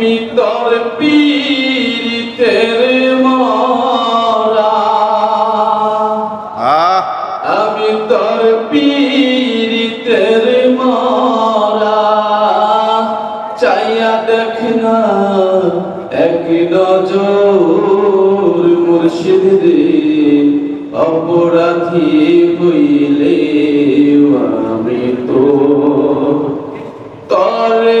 আমি তোর পীড়িতের মরা। আমি তোর পীড়িতের মরা। চাইয়া দেখ না এক নজর মুর্শিদ রে অপরাধী হইলে আমি তো তরে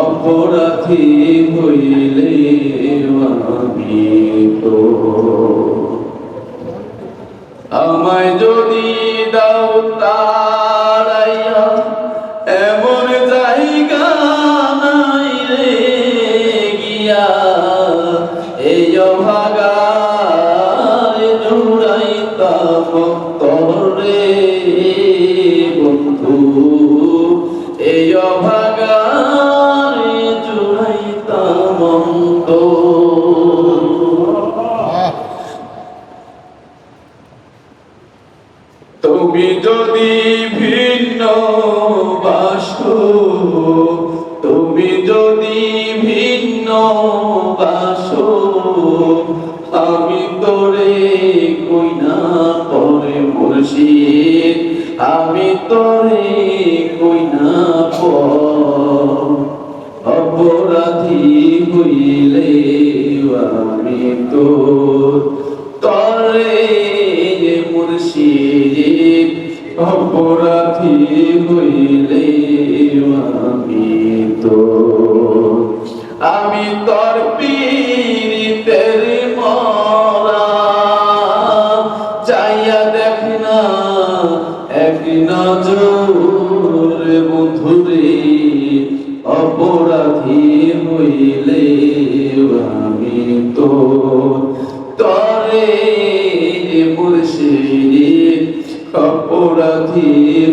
অপরাধী হইলে আমি তো আমায় যদি দাও তারাইয়া, এমন জায়গা নাই রে গিয়া। এই অভাগার জুড়াইতাম বাসো ভিন্ন বাসো আমি তোরে কইনা পরে মুর্শিদ আমি তোরে কইনা পর। অপরাধী হইলে আমি তো আমি তোর পীড়িতের মরা। চাইয়া দেখ না, এক নজর বন্ধুরে, অপরাধী হইলে আমি তো তরে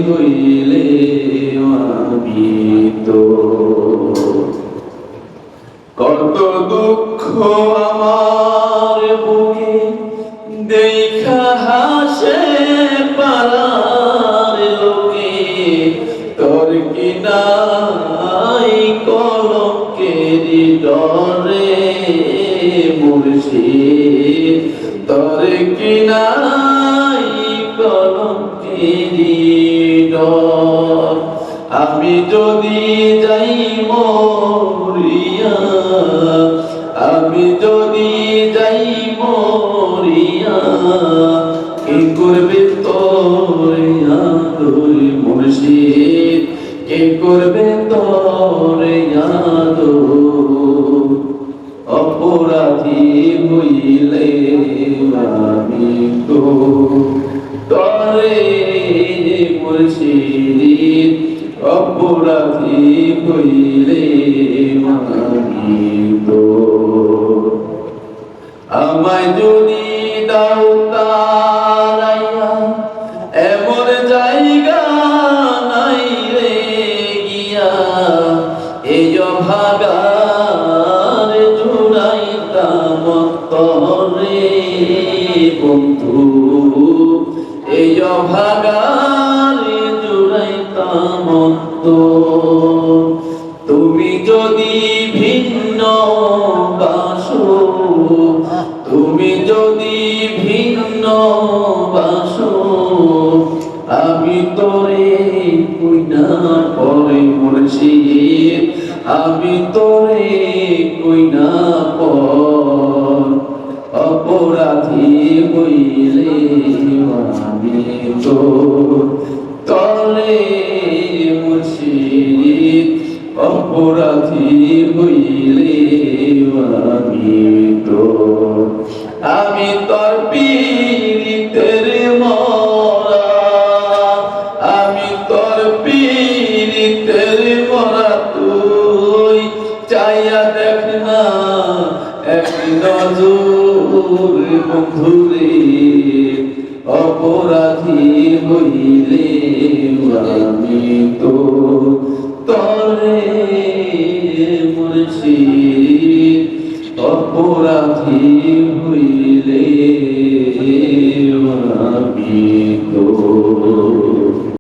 হইলে আমি তো কত দুঃখ আমার বুকে, দেখা হাসে পারার লোকে। তোর কি নাই কলকের ডরে মুর্শিদ। তোর কি নাই ডর আমি যদি যাই মরিয়া, আমি যদি যাই মরিয়া, কি করবে তোর আদর মুর্শিদ? কে করবে তোর আদর অপরাধী হইলে আমি তো তরে মুর্শিদ অপরাধী হইলে আমি তো আমায় যদি দাও এমন জায়গা নাই রে গিয়া। এই ভাগার জুড়াইতাম তরে বন্ধু, এই ভাগার তলে মুর্শিদ অপরাধী হইলে আমি তো আমি তোর বন্ধুরে অপরাধী হইলে আমি তো তরে মুর্শিদ অপরাধী হইলে আমি